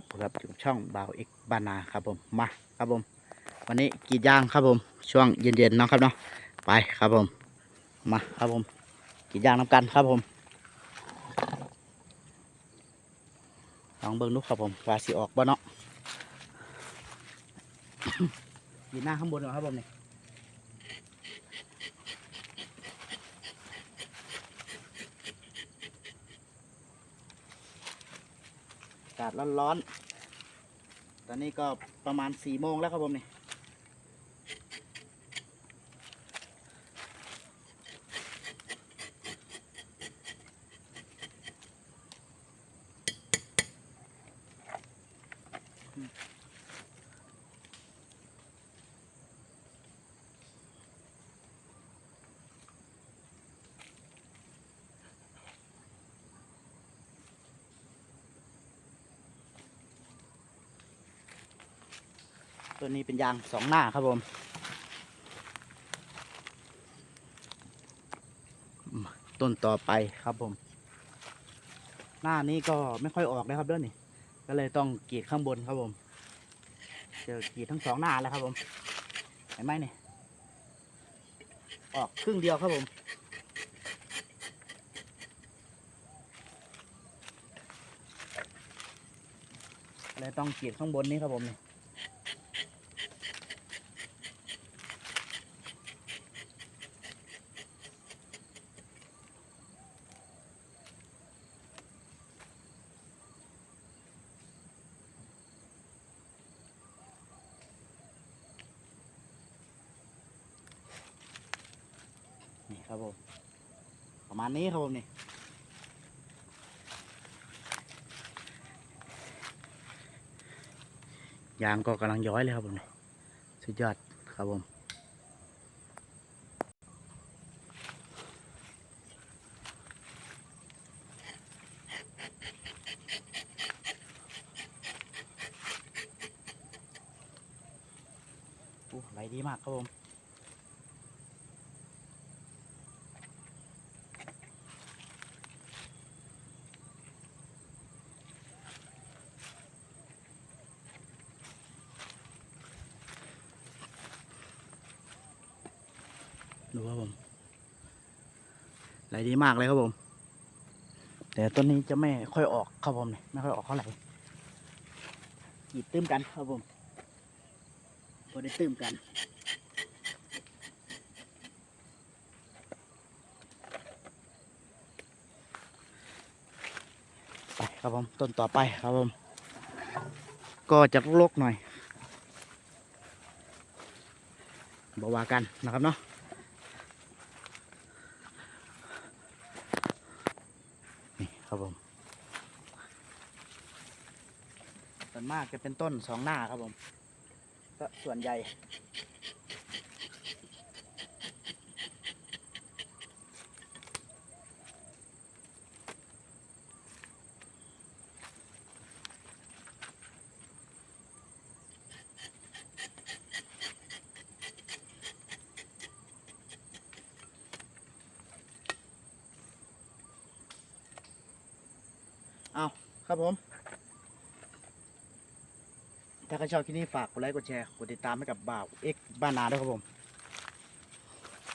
บครับอยู่ช่องบ่าวเอกบานาครับผมมาครับผม วันนี้กีดยางครับผม ช่วงเย็นๆเนาะครับเนาะไปครับผมมาครับผมกีดยางน้ำกันครับผมลองเบิ่งดูครับผมว่าสิออกบ่เนาะกรีหน้าข้างบนก่อนครับผมนี่อากาศร้อน ตอนนี้ก็ประมาณสี่โมงแล้วครับผมนี่ ตัวนี้เป็นยางสองหน้าครับผมต้นต่อไปครับผม หน้านี้ก็ไม่ค่อยออกนะครับเด้อนี่ ก็เลยต้องกรีดข้างบนครับผมเจอกรีดทั้งสองหน้าแล้วครับผมเห็นไหมเนี่ยออกครึ่งเดียวครับผมเลยต้องกรีดข้างบนนี้ครับผมนี่ ครับผม ประมาณนี้ครับผมนี่ยางก็กำลังย้อยเลยครับผมนี่สุดยอดครับผมโอ้ไหลดีมากครับผม ดูครับผมไหลดีมากเลยครับผม แต่ต้นนี้จะไม่ค่อยออกครับผมเนี่ยไม่ค่อยออกเท่าไหร่กรีดตื้มกันครับผมพอได้ตื้มกันไปครับผมต้นต่อไปครับผม ก็จะรกๆหน่อยบอกว่ากันนะครับเนาะ ครับผมส่วนมากจะเป็นต้นสองหน้าครับผม ก็ส่วนใหญ่ เอาครับผม ถ้าใครชอบคลิปนี้ฝากกดไลค์กดแชร์กดติดตามให้กับบ่าวเอ็กบ้านนาด้วยครับผม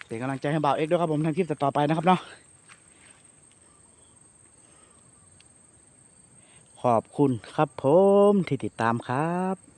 เป็นกำลังใจให้บ่าวเอ็กด้วยครับผมทำคลิปต่อไปนะครับเนาะขอบคุณครับผมที่ติดตามครับ